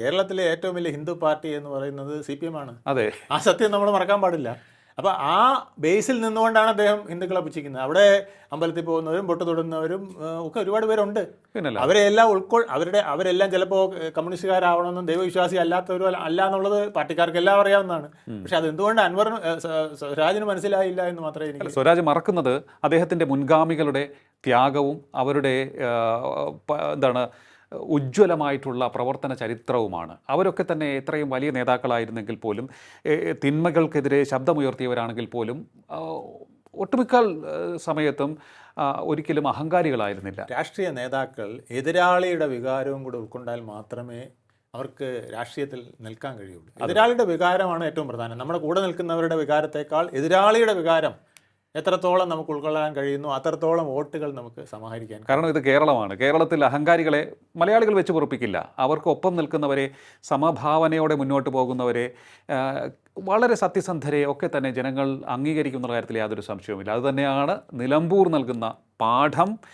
കേരളത്തിലെ ഏറ്റവും വലിയ ഹിന്ദു പാർട്ടി എന്ന് പറയുന്നത് സി പി എം ആണ്. അതെ. ആ സത്യം നമ്മൾ മറക്കാൻ പാടില്ല. അപ്പോൾ ആ ബേസിൽ നിന്നുകൊണ്ടാണ് അദ്ദേഹം ഹിന്ദുക്കളെ പുച്ഛിക്കുന്നത്. അവിടെ അമ്പലത്തിൽ പോകുന്നവരും പൊട്ട് തൊടുന്നവരും ഒക്കെ ഒരുപാട് പേരുണ്ട്. അവരെ എല്ലാം ഉൾക്കൊൾ അവരുടെ അവരെല്ലാം ചിലപ്പോൾ കമ്മ്യൂണിസ്റ്റുകാരാവണമെന്നും ദൈവവിശ്വാസി അല്ലാത്തവരും അല്ല- എന്നുള്ളത് പാർട്ടിക്കാർക്ക് എല്ലാം അറിയാവുന്നതാണ്. പക്ഷെ അത് എന്തുകൊണ്ട് അൻവറിന് സ്വരാജിന് മനസ്സിലായില്ല എന്ന് മാത്രമേ എനിക്ക് സ്വരാജ് മറക്കുന്നത് അദ്ദേഹത്തിന്റെ മുൻഗാമികളുടെ ത്യാഗവും അവരുടെ എന്താണ് ഉജ്ജ്വലമായിട്ടുള്ള പ്രവർത്തന ചരിത്രവുമാണ്. അവരൊക്കെ തന്നെ എത്രയും വലിയ നേതാക്കളായിരുന്നെങ്കിൽ പോലും തിന്മകൾക്കെതിരെ ശബ്ദമുയർത്തിയവരാണെങ്കിൽ പോലും ഒട്ടുമിക്കാൽ ഒട്ടുമിക്ക സമയത്തും ഒരിക്കലും അഹങ്കാരികളായിരുന്നില്ല. രാഷ്ട്രീയ നേതാക്കൾ എതിരാളിയുടെ വികാരവും കൂടെ ഉൾക്കൊണ്ടാൽ മാത്രമേ അവർക്ക് രാഷ്ട്രീയത്തിൽ നിൽക്കാൻ കഴിയുള്ളൂ. എതിരാളിയുടെ വികാരമാണ് ഏറ്റവും പ്രധാനം. നമ്മുടെ കൂടെ നിൽക്കുന്നവരുടെ വികാരത്തെക്കാൾ എതിരാളിയുടെ വികാരം എത്രത്തോളം നമുക്ക് ഉൾക്കൊള്ളാൻ കഴിയുന്നു അത്രത്തോളം വോട്ടുകൾ നമുക്ക് സമാഹരിക്കാൻ കാരണം ഇത് കേരളമാണ്. കേരളത്തിൽ അഹങ്കാരികളെ മലയാളികൾ വെച്ച് പൊറുപ്പിക്കില്ല. അവർക്കൊപ്പം നിൽക്കുന്നവരെ സമഭാവനയോടെ മുന്നോട്ട് പോകുന്നവരെ വളരെ സത്യസന്ധരെ ഒക്കെ തന്നെ ജനങ്ങൾ അംഗീകരിക്കുന്ന കാര്യത്തിൽ യാതൊരു സംശയവുമില്ല. അതുതന്നെയാണ് നിലമ്പൂർ നൽകുന്ന പാഠം.